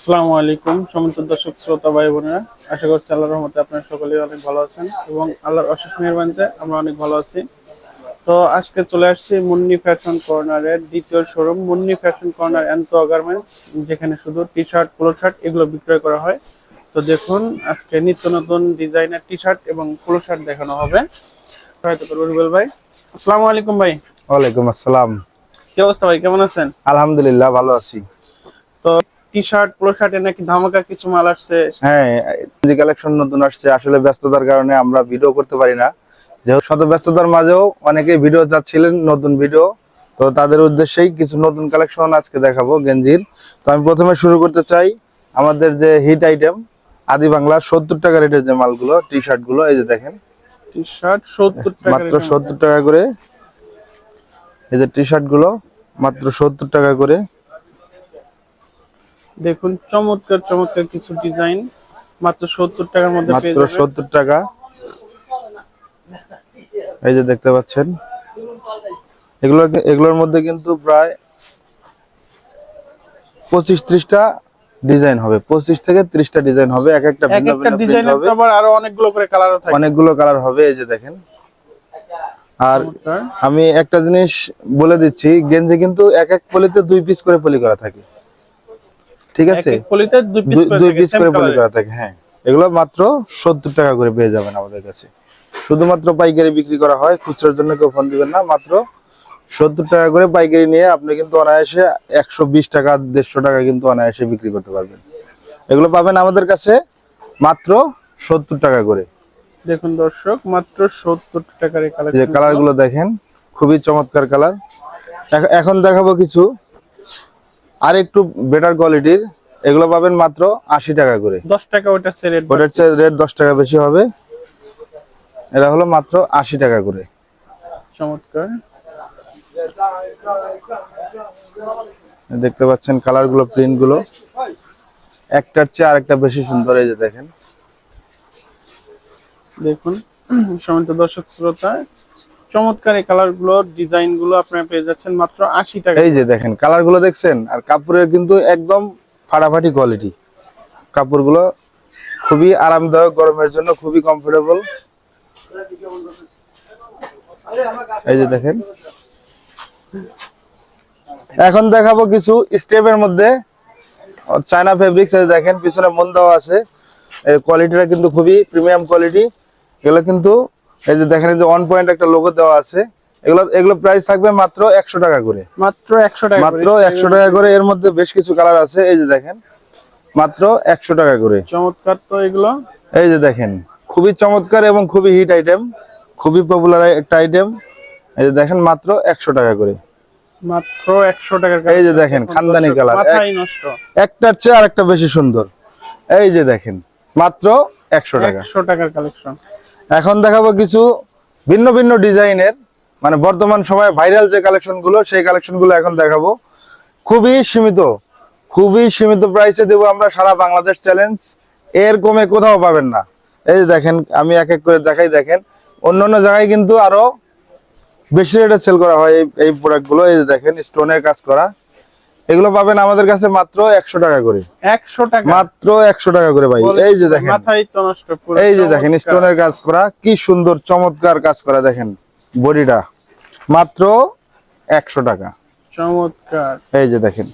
আসসালামু আলাইকুম সমস্ত দর্শক শ্রোতা ভাই বোনেরা আশা করছি আল্লাহর রহমতে আপনারা সকলেই অনেক ভালো আছেন এবং আল্লাহর অশেষ মেহরবানিতে আমরা অনেক ভালো আছি। তো আজকে চলে আসছি মুন্নি ফ্যাশন কর্নারের দ্বিতীয় showroom Munni fashion corner and garments যেখানে শুধু টি শার্ট পোলো শার্ট এগুলো বিক্রয় করা হয়। তো দেখুন আজকে নিত্য নতুন ডিজাইনের টি শার্ট এবং পোলো শার্ট দেখানো হবে। হয়তো করব রুবেল ভাই। আসসালামু আলাইকুম ভাই। ওয়ালাইকুম আসসালাম। কি অবস্থা ভাই? কেমন আছেন? আলহামদুলিল্লাহ ভালো আছি। তো টি শার্ট পোলো শার্টে নাকি ধামাকা কিছু মাল আসছে? হ্যাঁ যে কালেকশন নতুন আসছে। আসলে ব্যস্ততার কারণে আমরা ভিডিও করতে পারি না। যেহেতু শত ব্যস্ততার মাঝেও অনেকেই ভিডিও চাচ্ছিলেন নতুন ভিডিও তো তাদের উদ্দেশ্যেই কিছু নতুন কালেকশন আজকে দেখাবো গেঞ্জির। তো আমি প্রথমে শুরু করতে চাই আমাদের যে হিট আইটেম আদি বাংলা সত্তর টাকা রেটের যে মালগুলো টি শার্টগুলো এই যে দেখেন। টি শার্ট সত্তর মাত্র সত্তর টাকা করে। এই যে টি শার্টগুলো মাত্র সত্তর টাকা করে। দেখুন চমৎকার চমৎকার কিছু ডিজাইন। মাত্র সত্তর টাকার মধ্যে মাত্র সত্তর টাকা। এই যে দেখতে পাচ্ছেন। এগুলো এগুলোর মধ্যে কিন্তু প্রায় পঁচিশ ত্রিশটা ডিজাইন হবে। পঁচিশ থেকে ত্রিশটা ডিজাইন হবে। এক একটা এক ভিন্ন ভিন্ন print হবে। আবার আরও অনেকগুলো করে কালারও থাকে। অনেকগুলো কালার হবে এই যে দেখেন। আর আমি একটা জিনিস বলে দিচ্ছি গেঞ্জি কিন্তু এক এক পলিতে দুই পিস করে পলি করা থাকে। ঠিক আছে? পলিতে দুই পিস করে পলি করা থাকে হ্যাঁ। এগুলো মাত্র সত্তর টাকা করে পেয়ে যাবেন আমাদের কাছে। শুধুমাত্র পাইকারি বিক্রি করা হয় খুচরার জন্য কেউ ফোন দিবেন না মাত্র সত্তর টাকা করে পাইকারি নিয়ে আপনি কিন্তু অনায়াসে একশো বিশ টাকা দেড়শো টাকা কিন্তু অনায়াসে বিক্রি করতে পারবেন। এগুলো পাবেন আমাদের কাছে মাত্র সত্তর টাকা করে। দেখুন দর্শক মাত্র সত্তর টাকার কালারগুলো দেখেন খুবই চমৎকার কালার এখন দেখাবো কিছু আর একটু বেটার কোয়ালিটির এগুলো পাবেন মাত্র আশি টাকা করে। দশ টাকা ওটা সেরেট ওটার চেয়ে রেট দশ টাকা বেশি হবে। এরা হলো মাত্র আশি টাকা করে। চমৎকার। দেখতে পাচ্ছেন কালারগুলো প্রিন্টগুলো। একটার চেয়ে আরেকটা বেশি সুন্দর এই যে দেখেন। দেখুন সমিত দর্শক শ্রোতা চমৎকার এই কালারগুলো ডিজাইনগুলো আপনারা পেয়ে যাচ্ছেন মাত্র আশি টাকা। এই যে দেখেন কালারগুলো দেখছেন? আর কাপড়ের কিন্তু একদম ফাটাফাটি কোয়ালিটি কাপড়গুলো খুবই আরামদায়ক, গরমের জন্য খুবই কমফোর্টেবল এই যে দেখেন। এখন দেখাবো কিছু স্টেপের মধ্যে। চায়না ফেব্রিক্স দেখেন, পিছনে মন দেওয়া আছে। এই কোয়ালিটিটা কিন্তু খুবই প্রিমিয়াম কোয়ালিটি এগুলো কিন্তু এই যে দেখেন যে ওয়ান পয়েন্ট একটা লোগো দেওয়া আছে। এগুলো এগুলো প্রাইস থাকবে মাত্র একশো টাকা করে। মাত্র একশো টাকা মাত্র একশো টাকা করে এর মধ্যে বেশ কিছু কালার আছে। এই যে দেখেন মাত্র একশো টাকা করে। চমৎকার তো এগুলো। এই যে দেখেন খুবই চমৎকার এবং খুবই হিট আইটেম খুবই পপুলার একটা আইটেম এই যে দেখেন মাত্র একশো টাকা করে। মাত্র একশো টাকা এই যে দেখেন, খানদানি কালার একটার চেয়ে আর একটা বেশি সুন্দর। এই যে দেখেন মাত্র একশো টাকা। একশো টাকার কালেকশন এখন দেখাবো কিছু ভিন্ন ভিন্ন ডিজাইনের মানে বর্তমান সময়ে ভাইরাল যে কালেকশনগুলো সেই কালেকশনগুলো এখন দেখাবো। খুবই সীমিত খুবই সীমিত প্রাইসে দেবো আমরা সারা বাংলাদেশ চ্যালেঞ্জ এর কমে কোথাও পাবেন না। এই যে দেখেন, আমি এক এক করে দেখাই, দেখেন। অন্য অন্য জায়গায় কিন্তু আরও বেশি রেটে সেল করা হয় এই- এই প্রোডাক্টগুলো। এই যে দেখেন স্টোনের কাজ করা। এগুলো পাবেন আমাদের কাছে মাত্র একশো টাকা করে। একশো টাকা। মাত্র একশো টাকা করে ভাই। এই যে দেখেন। এই যে দেখেন স্টোনের কাজ করা কি সুন্দর চমৎকার কাজ করা দেখেন বডিটা। মাত্র একশো টাকা। চমৎকার। এই যে দেখেন।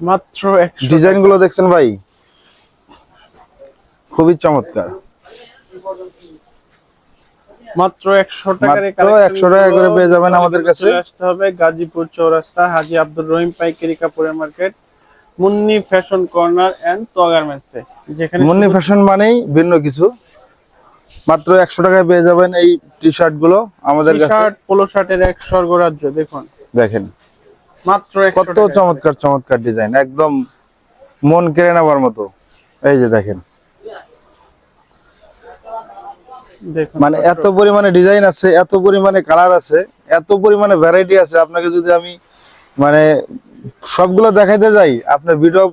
মাত্র ডিজাইনগুলো দেখছেন ভাই? খুবই চমৎকার। মাত্র একশো টাকার মাত্র 100 টাকা করে পেয়ে যাবেন আমাদের কাছে। আসতে হবে গাজীপুর চৌরাস্তা হাজি আব্দুর রহিম পাইকারি কাপড়ের market Munni fashion corner and গার্মেন্টসে যেখানে মুন্নি ফ্যাশন মানেই ভিন্ন কিছু। মাত্র একশো টাকায় পেয়ে যাবেন এই টি শার্টগুলো আমাদের কাছে। শার্ট পোলো শার্টের এক স্বর্গরাজ্য দেখুন। দেখেন। মাত্র কত চমৎকার চমৎকার ডিজাইন একদম মন কেড়ে নেওয়ার মতো। এই যে দেখেন দেখুন মানে এত পরিমাণে ডিজাইন আছে এত পরিমাণে কালার আছে এত পরিমাণে ভ্যারাইটি আছে আপনাকে যদি আমি মানে সবগুলো দেখাইতে যাই আপনার ভিডিও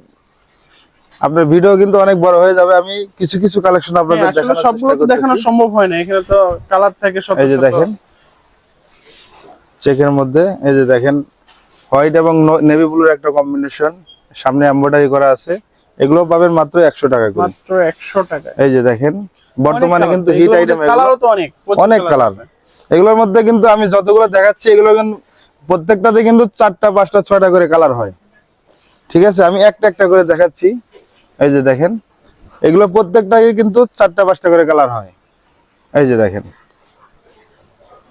আপনার ভিডিও কিন্তু অনেক বড় হয়ে যাবে। আমি কিছু কিছু কালেকশন হ্যাঁ, আপনাদের দেখানোর সবগুলো তো দেখানো সম্ভব হয় না এখানে তো কালার থাকে শত এই যে দেখেন চেকের মধ্যে এই যে দেখেন হোয়াইট এবং নেভি ব্লুর একটা কম্বিনেশন সামনে এমব্রয়ডারি করা আছে এগুলো পাবেন মাত্র একশো টাকা করে। মাত্র একশো টাকা এই যে দেখেন বর্তমানে কিন্তু হিট আইটেম কালারও তো অনেক অনেক কালার এগুলোর মধ্যে কিন্তু আমি যতগুলো দেখাচ্ছি এগুলো কিন্তু প্রত্যেকটাতে কিন্তু চারটা পাঁচটা ছয়টা করে কালার হয়। ঠিক আছে? আমি একটা একটা করে দেখাচ্ছি। এই যে দেখেন এগুলো প্রত্যেকটাকে কিন্তু চারটা পাঁচটা করে কালার হয়। এই যে দেখেন।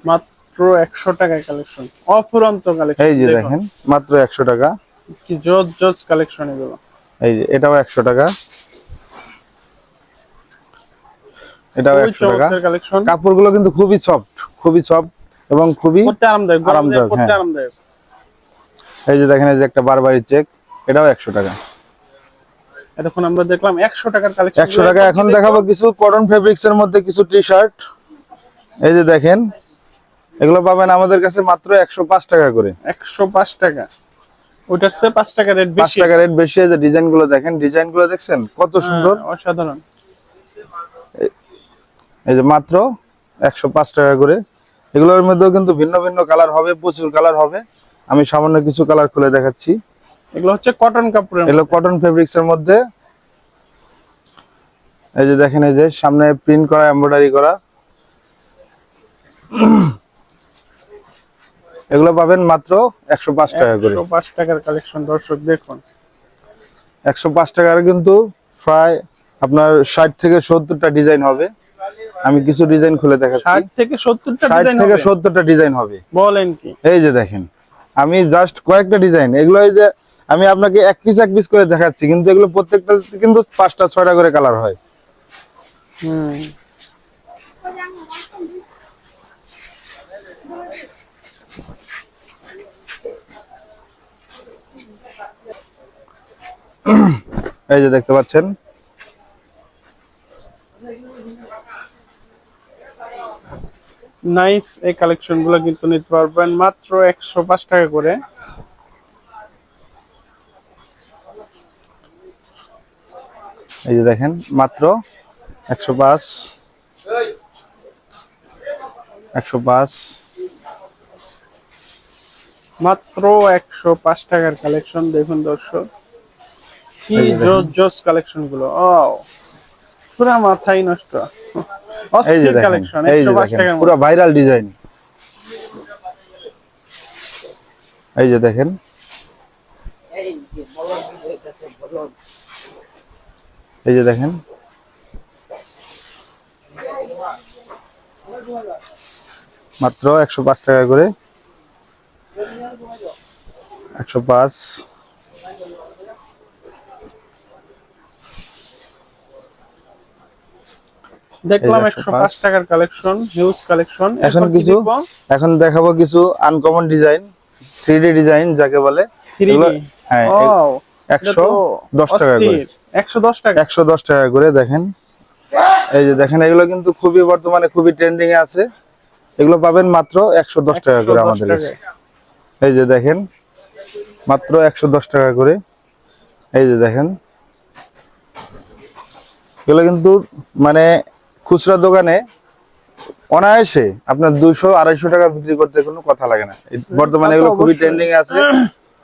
মাত্র একশো টাকায় কালেকশন অফুরন্ত কালেকশন এই যে দেখেন মাত্র একশো টাকা। কি জোস জোস কালেকশন এগুলো। এই যে এটাও একশো টাকা। এটাও খুবই একশো টাকা। কাপড়গুলো কিন্তু খুবই সফট খুবই সফট এবং খুবই পড়তে আরামদায়ক হ্যাঁ। আরামদায়ক। এই যে দেখেন এই যে একটা বারবারি চেক এটাও একশো টাকা। এতক্ষণ আমরা দেখলাম একশো টাকার কালেকশন একশো টাকা এখন দেখাবো কিছু কটন ফেব্রিক্স এর মধ্যে কিছু টি শার্ট এই যে দেখেন এগুলো পাবেন আমাদের কাছে মাত্র একশো পাঁচ টাকা করে। একশো পাঁচ টাকা। ওটার চেয়ে পাঁচ টাকা রেট পাঁচ বেশি। টাকা রেট বেশি এই যে ডিজাইনগুলো দেখেন ডিজাইনগুলো দেখছেন? কত সুন্দর। হ্যাঁ, অসাধারণ। এই যে মাত্র একশো পাঁচ টাকা করে। এগুলোর মধ্যেও কিন্তু ভিন্ন ভিন্ন কালার হবে প্রচুর কালার হবে। আমি সামান্য কিছু কালার খুলে দেখাচ্ছি। এগুলো হচ্ছে কটন কাপড় এগুলো কটন ফেব্রিক্স এর মধ্যে। এই যে দেখেন এই যে সামনে প্রিন্ট করা এমব্রয়ডারি করা। এগুলো পাবেন মাত্র একশো পাঁচ টাকা করে। পাঁচ টাকার কালেকশন দর্শক দেখুন। একশো পাঁচ টাকার কিন্তু প্রায় আপনার ষাট থেকে সত্তরটা ডিজাইন হবে। আমি কিছু ডিজাইন খুলে দেখাচ্ছি। থেকে সত্তরটা ষাট ডিজাইন থেকে সত্তরটা ডিজাইন হবে। বলেন কি? এই যে দেখেন আমি জাস্ট কয়েকটা ডিজাইন এগুলো এই যে আমি আপনাকে এক পিস এক পিস করে দেখাচ্ছি কিন্তু এগুলো প্রত্যেকটা কিন্তু পাঁচটা ছয়টা করে কালার হয়। হুম। এই যে দেখতে পাচ্ছেন নাইস এই কালেকশনগুলো কিন্তু নিতে পারবেন। মাত্র একশো পাঁচ টাকা করে। এই যে দেখেন মাত্র একশো পাঁচ। একশো পাঁচ। মাত্র একশো পাঁচ টাকার কালেকশন দেখুন দর্শক। কি জোস জোস কালেকশনগুলো। ও পুরা মাথাই নষ্ট। এই যে কালেকশন এই যে পাঁচ দেখেন পুরো ভাইরাল ডিজাইন এই যে দেখেন। এই যে দেখেন। মাত্র একশো পাঁচ টাকা করে। একশো পাঁচ। দেখলাম এই যে একশো 105 পাঁচ টাকার কালেকশন হিউজ কালেকশন এখন কিছু এখন দেখাবো কিছু uncommon design three D design যাকে বলে। এগুলো- হ্যাঁ এ- একশো দশ টাকা করে। একশো দশ টাকা। একশো দশ টাকা করে দেখেন। এই যে দেখেন এগুলো কিন্তু খুবই বর্তমানে খুবই ট্রেন্ডিং এ আছে। এগুলো পাবেন মাত্র একশো দশ টাকা করে আমাদের কাছে। এই যে দেখেন মাত্র একশো দশ টাকা করে। এই যে দেখেন। এগুলো কিন্তু মানে খুচরা দোকানে অনায়াসে আপনার দুইশো আড়াইশো টাকা বিক্রি করতে কোনো কথা লাগে না। বর্তমানে এগুলো খুবই ট্রেন্ডিং আছে।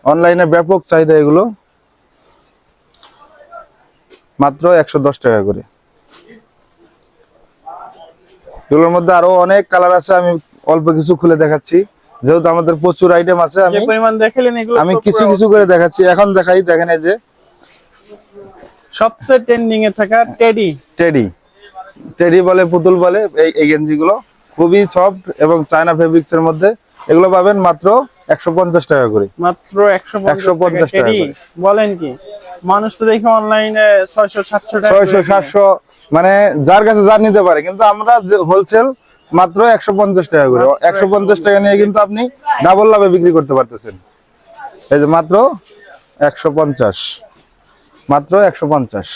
অনলাইনে ব্যাপক চাহিদা এগুলো। মাত্র একশো দশ টাকা করে। এগুলোর মধ্যে আরও অনেক কালার আছে আমি অল্প কিছু খুলে দেখাচ্ছি। যেহেতু আমাদের প্রচুর আইটেম আছে আমি আমি কিছু কিছু করে দেখাচ্ছি। এখন দেখাই দেখেন এই যে সবচেয়ে ট্রেন্ডিং এ থাকা টেডি টেডি টেডি বলে পুতুল বলে এই এই গেঞ্জিগুলো খুবই সফট এবং চায়না ফেব্রিক্স এর মধ্যে। এগুলো পাবেন মাত্র একশো পঞ্চাশ টাকা করে। মাত্র একশো 150 টাকা। বলেন কি মানুষ তো দেখে অনলাইনে ছয়শো সাতশো ছয়শো সাতশো মানে যার কাছে যার নিতে পারে। কিন্তু আমরা হোলসেল মাত্র একশো পঞ্চাশ টাকা করে। একশো পঞ্চাশ টাকা নিয়ে কিন্তু আপনি ডাবল লাভে বিক্রি করতে পারতেছেন। এই যে মাত্র একশো পঞ্চাশ। মাত্র একশো পঞ্চাশ।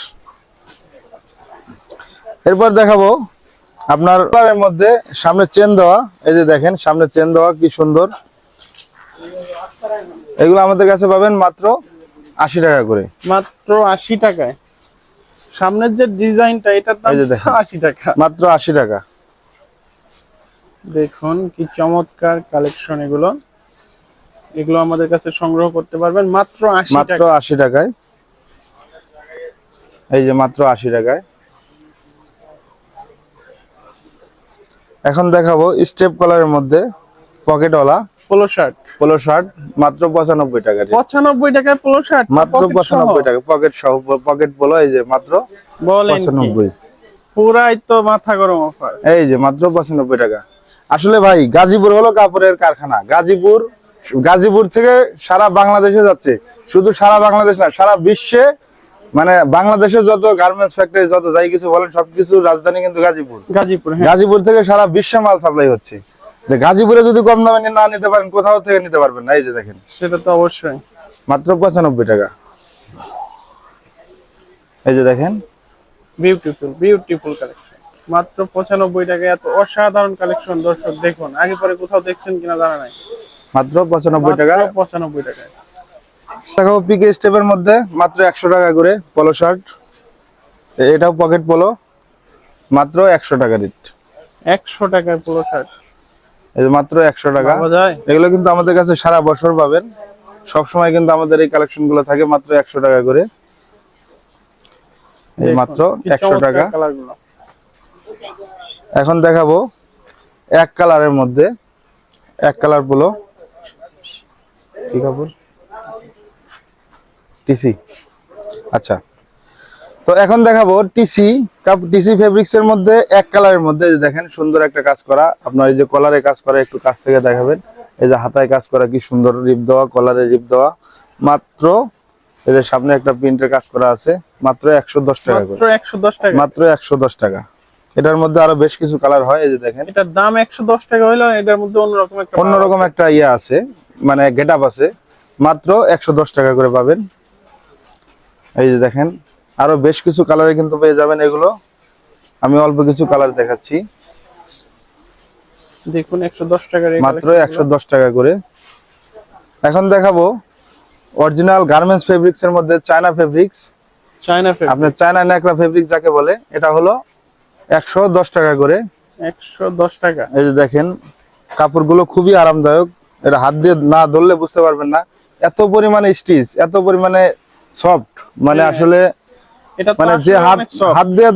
এরপর দেখাবো আপনার এর মধ্যে সামনে চেন দেওয়া। এই যে দেখেন সামনে চেন দেওয়া কি সুন্দর। এগুলো আমাদের কাছে পাবেন মাত্র আশি টাকা করে। মাত্র আশি টাকায়। সামনের যে ডিজাইনটা এটার দাম দেখেন। আশি টাকা। মাত্র আশি টাকা। দেখুন কি চমৎকার কালেকশন এগুলো। এগুলো আমাদের কাছে সংগ্রহ করতে পারবেন মাত্র মাত্র আশি টাকায়। এই যে মাত্র আশি টাকায়। এখন দেখাবো স্টেপ কলারের মধ্যে পকেটওয়ালা পোলো শার্ট পোলো শার্ট মাত্র পঁচানব্বই টাকা পঁচানব্বই টাকায় পোলো শার্ট মাত্র পঁচানব্বই টাকা পকেট সহ পকেট পোলো এই যে মাত্র পঁচানব্বই। পুরাই তো মাথা গরম অফার এই যে মাত্র পঁচানব্বই টাকা। আসলে ভাই গাজীপুর হলো কাপড়ের কারখানা। গাজীপুর গাজীপুর থেকে সারা বাংলাদেশে যাচ্ছে। শুধু সারা বাংলাদেশ না সারা বিশ্বে মানে বাংলাদেশের যত গার্মেন্টস ফ্যাক্টরি যত যাই কিছু বলেন সবকিছু রাজধানী কিন্তু গাজীপুর। গাজীপুর হ্যাঁ। গাজীপুর থেকে সারা বিশ্বে মাল সাপ্লাই হচ্ছে। গাজীপুরে যদি কম দামে না নিতে পারেন কোথাও থেকে নিতে পারবেন না এই যে দেখেন। সেটা তো অবশ্যই। মাত্র পঁচানব্বই টাকা। এই যে দেখেন। বিউটিফুল বিউটিফুল কালেকশন মাত্র পঁচানব্বই টাকা এত অসাধারণ কালেকশন দর্শক দেখুন। আগে পরে কোথাও দেখছেন কিনা জানা নাই। মাত্র পঁচানব্বই টাকা। পঁচানব্বই টাকায়। দেখাবো পিকে স্টেপের মধ্যে মাত্র একশো টাকা করে পলো শার্ট এটাও পকেট পলো মাত্র একশো টাকা রেট। একশো টাকায় পুরো শার্ট এই যে মাত্র একশো টাকা। এগুলো কিন্তু আমাদের কাছে সারা বছর পাবেন। সব সময় কিন্তু আমাদের এই কালেকশনগুলো থাকে মাত্র একশো টাকা করে। এই মাত্র একশো টাকা। এখন দেখাবো এক কালারের মধ্যে এক কালার পোলো কি কাপড়? টিসি আচ্ছা। তো এখন দেখাবো টিসি কাপ টিসি ফেব্রিক্স এর মধ্যে এক কালারের মধ্যে দেখেন সুন্দর একটা কাজ করা। আপনার এই যে কলারে কাজ করা একটু কাছ থেকে দেখাবেন। এই যে হাতায় কাজ করা কি সুন্দর রিপ দেওয়া কলারে রিপ দেওয়া। মাত্র এই যে সামনে একটা প্রিন্টের কাজ করা আছে মাত্র একশো দশ টাকা মাত্র একশো দশ টাকা। এটার মধ্যে আরও বেশ কিছু কালার হয় এই যে দেখেন। এটার দাম একশো দশ টাকা হইল এটার মধ্যে অন্যরকম একটা অন্যরকম একটা ইয়ে আছে মানে গেট আপ আছে। মাত্র একশো দশ টাকা করে পাবেন। এই যে দেখেন আরও বেশ কিছু কালারে কিন্তু পেয়ে যাবেন এগুলো। আমি অল্প কিছু কালার দেখাচ্ছি। দেখুন একশো দশ টাকার মাত্র collection একশো গুলো। দশ টাকা করে। এখন দেখাবো অরিজিনাল গার্মেন্টস ফেব্রিক্স এর মধ্যে চায়না ফেব্রিক্স চায়না ফেব্রিক আপনার চায়না ন্যাকড়া ফেব্রিক যাকে বলে এটা হলো একশো দশ টাকা করে। একশো দশ টাকা। এই যে দেখেন কাপড়গুলো খুবই আরামদায়ক। এটা হাত দিয়ে না ধরলে বুঝতে পারবেন না। এত পরিমাণে স্টিচ এত পরিমাণে সফট মানে হ্যাঁ, আসলে মানে যে হাত হাত দিয়ে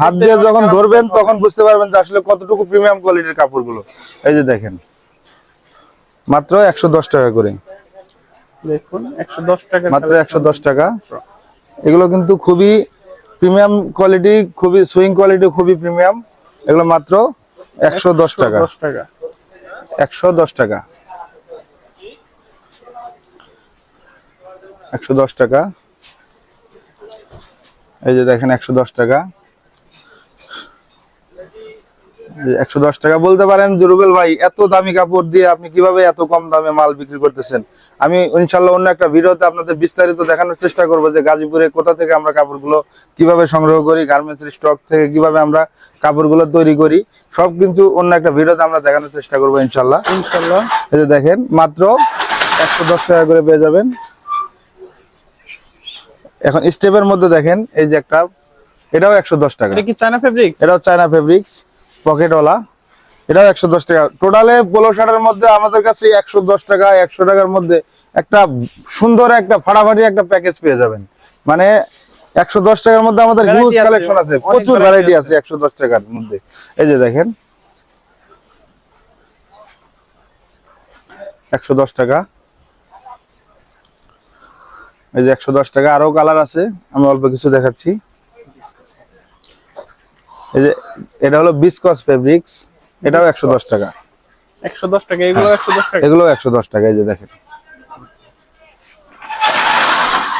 হাত দিয়ে যখন ধরবেন তখন বুঝতে পারবেন যে আসলে কতটুকু প্রিমিয়াম কোয়ালিটির কাপড়গুলো। এই যে দেখেন। মাত্র একশো দশ টাকা করে। মাত্র একশো দশ টাকা। এগুলো কিন্তু খুবই প্রিমিয়াম কোয়ালিটি খুবই সুইং কোয়ালিটি খুবই প্রিমিয়াম এগুলো মাত্র একশো দশ টাকা। একশো দশ টাকা। একশো দশ টাকা। এই যে দেখেন একশো দশ টাকা। একশো দশ টাকা বলতে পারেন জুরুবেল ভাই এত দামি কাপড় দিয়ে আপনি কীভাবে এত কম দামে মাল বিক্রি করতেছেন? আমি ইনশাল্লাহ অন্য একটা ভিডিওতে আপনাদের বিস্তারিত দেখানোর চেষ্টা করব যে গাজীপুরে কোথা থেকে আমরা কাপড়গুলো কীভাবে সংগ্রহ করি গার্মেন্টসের স্টক থেকে কীভাবে আমরা কাপড়গুলো তৈরি করি সব কিন্তু অন্য একটা ভিডিওতে আমরা দেখানোর চেষ্টা করব ইনশাল্লাহ। ইনশাল্লাহ। এই যে দেখেন মাত্র একশো দশ টাকা করে পেয়ে যাবেন। এখন স্টেপের মধ্যে দেখেন এই যে একটা এটাও একশো দশ টাকা। এটা কি চায়না ফেব্রিক এটাও চায়না ফেব্রিক্স পকেটওয়ালা এটাও একশো দশ টাকা। টোটালে পোলো শার্টের মধ্যে আমাদের কাছে একশো দশ টাকা একশো টাকার মধ্যে একটা সুন্দর একটা ফাটাফাটি একটা প্যাকেজ পেয়ে যাবেন। মানে একশো দশ টাকার মধ্যে আমাদের হিউজ কালেকশন আছে প্রচুর ভ্যারাইটি আছে। আছে একশো দশ টাকার মধ্যে। এই যে দেখেন একশো দশ টাকা। এই যে একশো দশ টাকা। আরও কালার আছে আমি অল্প কিছু দেখাচ্ছি। এই যে এটা হলো বিসকস ফেব্রিক্স এটাও একশো দশ টাকা। একশো দশ টাকা এগুলো একশো দশ টাকা? এগুলো একশো দশ টাকা এই যে দেখেন।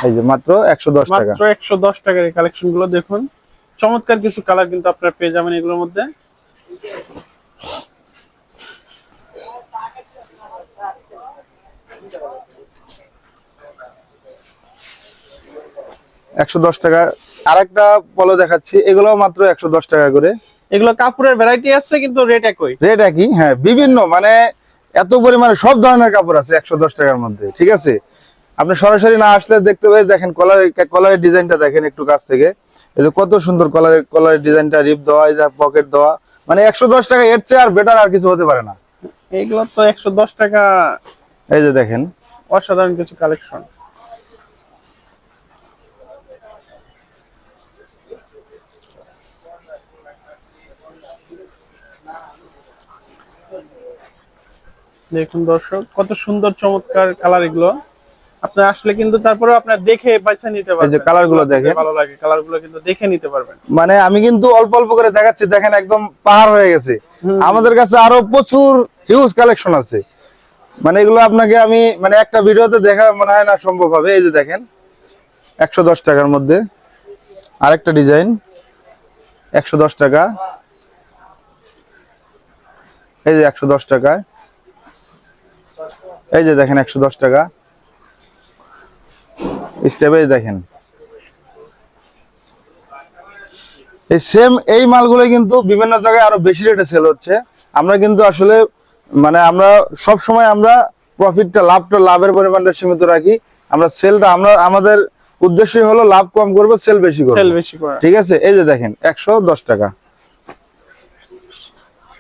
এই যে মাত্র একশো দশ টাকা। মাত্র একশো দশ টাকার এই কালেকশনগুলো দেখুন। চমৎকার কিছু কালার কিন্তু আপনারা পেয়ে যাবেন এগুলোর মধ্যে। একশো দশ টাকা। আরেকটা পলো দেখাচ্ছি এগুলো মাত্র একশো দশ টাকা করে। এগুলো কাপড়ের ভ্যারাইটি আছে কিন্তু রেট একই। রেট একই হ্যাঁ বিভিন্ন মানে এত পরিমাণে সব ধরনের কাপড় আছে একশো দশ টাকার মধ্যে ঠিক আছে? আপনি সরাসরি না আসলে দেখতে পাই দেখেন কলারের কলারের ডিজাইনটা দেখেন একটু কাছ থেকে। এই যে কত সুন্দর কলারের কলারের ডিজাইনটা রিপ দেওয়া এই যে পকেট দেওয়া। মানে একশো দশ টাকা এর চেয়ে আর বেটার আর কিছু হতে পারে না। এগুলো তো একশো দশ টাকা এই যে দেখেন। অসাধারণ কিছু কালেকশন দেখুন দর্শক কত সুন্দর চমৎকার কালার এগুলো। আপনার আসলে কিন্তু তারপরে আপনার দেখে পয়সা নিতে পারবেন যে colour গুলো দেখেন। ভালো লাগে কালারগুলো কিন্তু দেখে নিতে পারবেন। মানে আমি কিন্তু অল্প অল্প করে দেখাচ্ছি দেখেন একদম পাহাড় হয়ে গেছে। আমাদের কাছে আরও প্রচুর হিউজ কালেকশন আছে। মানে এগুলো আপনাকে আমি মানে একটা ভিডিওতে দেখা মনে হয় না সম্ভব হবে। এই যে দেখেন একশো দশ টাকার মধ্যে আরেকটা ডিজাইন একশো দশ টাকা। এই যে একশো দশ টাকা এই যে দেখেন একশো দশ টাকা। স্টেপে দেখেন। এই সেম এই মালগুলো কিন্তু বিভিন্ন জায়গায় আরও বেশি রেটে সেল হচ্ছে। আমরা কিন্তু আসলে মানে আমরা সব সময় আমরা প্রফিটটা লাভটা লাভের পরিমাণটা সীমিত রাখি। আমরা সেলটা আমরা আমাদের উদ্দেশ্যই হলো লাভ কম করব সেল বেশি করব। ঠিক আছে? এই যে দেখেন একশো দশ টাকা।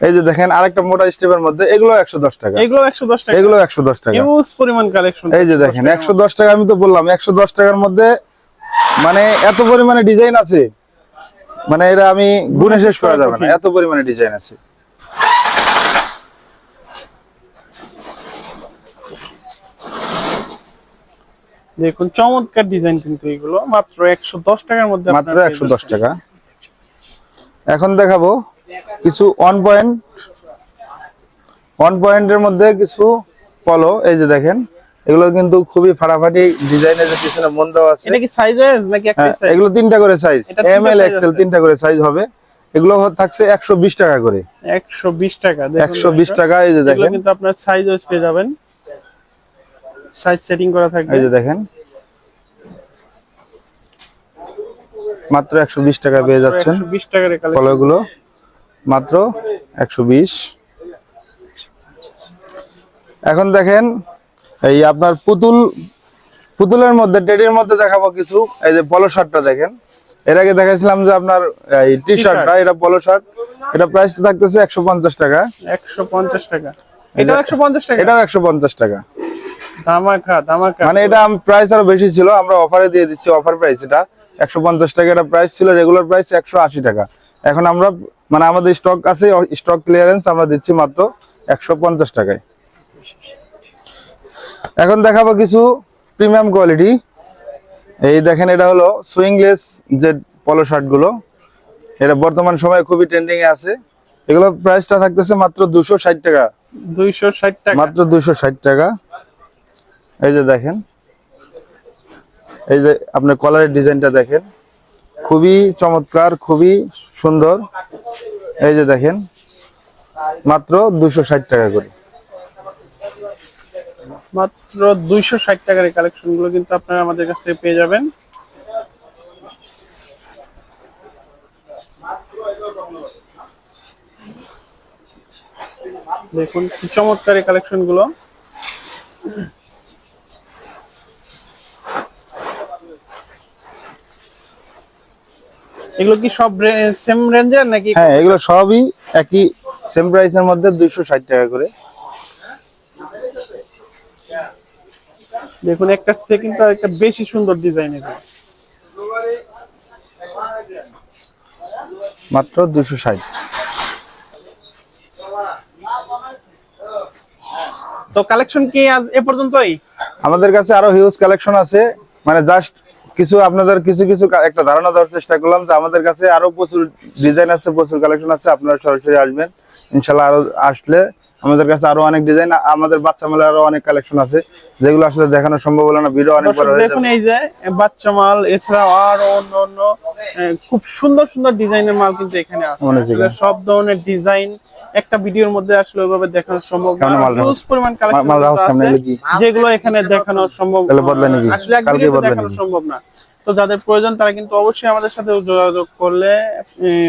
এই যে দেখেন আরেকটা মোটা স্টেপের মধ্যে এগুলো একশো দশ টাকা। এগুলো একশো দশ টাকা। এগুলো একশো দশ টাকা। হিউজ পরিমাণ কালেকশন এই যে দেখেন একশো দশ টাকা আমি তো বললাম একশো দশ টাকার মধ্যে মানে এত পরিমাণে ডিজাইন আছে মানে এটা আমি গুণে শেষ করা যাবে না এত পরিমাণে ডিজাইন আছে। দেখুন চমৎকার ডিজাইন কিন্তু এগুলো মাত্র একশো দশ টাকার মধ্যে মাত্র একশো দশ টাকা। এখন দেখাবো কিছু ওয়ান পয়েন্ট ওয়ান পয়েন্টের মধ্যে কিছু পলো এই যে দেখেন এগুলো কিন্তু খুবই ফাটাফাটি ডিজাইনের যে পিছনে মন দেওয়া আছে। এটা কি সাইজ সাইজেস নাকি একটা হ্যাঁ, এগুলো তিনটা করে সাইজ এম এল এক্সেল তিনটা করে সাইজ হবে। এগুলো থাকছে একশো বিশ টাকা করে। একশো বিশ টাকা একশো বিশ টাকা এই যে দেখেন। এগুলো কিন্তু আপনার সাইজ ওয়াইজ পেয়ে যাবেন। সাইজ সেটিং করা থাকবে। এই যে দেখেন। মাত্র একশো বিশ টাকা পেয়ে যাচ্ছেন একশো বিশ টাকার কালেকশন ফলগুলো মাত্র একশো বিশ। এখন দেখেন এই আপনার পুতুল পুতুলের মধ্যে টেডির মধ্যে দেখাবো কিছু। এই যে পলো শার্টটা দেখেন। এর আগে দেখাইছিলাম যে আপনার এই টি শার্টটা এটা পলো শার্ট এটা প্রাইস থাকতেছে একশো পঞ্চাশ টাকা। একশো পঞ্চাশ টাকা। এটাও একশো পঞ্চাশ টাকা। এটাও একশো পঞ্চাশ টাকা। ধামাকা ধামাকা। মানে এটা প্রাইস আরও বেশি ছিল আমরা অফারে দিয়ে দিচ্ছি অফার প্রাইস এটা। একশো পঞ্চাশ টাকা এটা প্রাইস ছিল রেগুলার প্রাইস একশো আশি টাকা। এখন আমরা মানে আমাদের স্টক আছে স্টক ক্লিয়ারেন্স আমরা দিচ্ছি মাত্র একশো পঞ্চাশ টাকায়। এখন দেখাবো কিছু প্রিমিয়াম কোয়ালিটি এই দেখেন এটা হলো সুইংলেস যে পলো শার্টগুলো। এটা বর্তমান সময়ে খুবই ট্রেন্ডিং এ আছে। এগুলো প্রাইসটা থাকতেছে মাত্র দুশো ষাট টাকা। দুইশো ষাট টাকা। মাত্র দুশো ষাট টাকা। এই যে দেখেন, এই যে আপনার কলারের ডিজাইনটা দেখেন, খুবই চমৎকার, খুবই সুন্দর। এই যে দেখেন, মাত্র দুশো ষাট টাকা করে। মাত্র দুইশো ষাট টাকার এই কালেকশনগুলো কিন্তু আপনারা আমাদের কাছ থেকে পেয়ে যাবেন। দেখুন চমৎকার এই কালেকশন এগুলো কি সব সেম রেঞ্জের নাকি হ্যাঁ এগুলো সবই একই সেম প্রাইসের মধ্যে দুইশো ষাট টাকা করে। দেখুন একটা সেকেন্ড একটা বেশি সুন্দর ডিজাইন এটা মাত্র দুশো ষাট। তো কালেকশন কি আজ এ পর্যন্তই? আমাদের কাছে আরও হিউজ কালেকশন আছে। মানে জাস্ট কিছু আপনাদের কিছু কিছু একটা ধারণা দেওয়ার চেষ্টা করলাম যে আমাদের কাছে আরও প্রচুর ডিজাইন আছে প্রচুর কালেকশন আছে আপনারা সরাসরি আসবেন। ইনশাল্লাহ আরও আসলে আমাদের কাছে আরও অনেক ডিজাইন আমাদের বাচ্চা মালের আরও অনেক কালেকশন আছে। যেগুলো আসলে দেখানো সম্ভব হলো না ভিডিও অনেক বড় হয়ে দেখুন এই যে বাচ্চা মাল এছাড়া আরও অন্য অন্য খুব সুন্দর সুন্দর ডিজাইনের মাল কিন্তু এখানে আছে। সব ধরনের ডিজাইন একটা ভিডিওর মধ্যে আসলে ওইভাবে দেখানো সম্ভব হিউজ পরিমাণ কালেকশন? যেগুলো এখানে দেখানো সম্ভব? আসলে দেখানো সম্ভব না। তো যাদের প্রয়োজন তারা কিন্তু অবশ্যই আমাদের সাথে যোগাযোগ করলে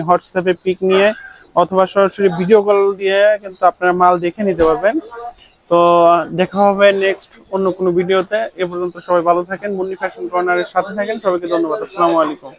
হোয়াটসঅ্যাপে পিক নিয়ে অথবা সরাসরি ভিডিও কল দিয়ে কিন্তু আপনারা মাল দেখে নিতে পারবেন। তো, দেখা হবে নেক্সট অন্য কোনো ভিডিওতে। এ পর্যন্ত সবাই ভালো থাকেন, মুন্নি ফ্যাশন কর্নারের সাথে থাকেন। সবাইকে ধন্যবাদ, আসসালামু আলাইকুম।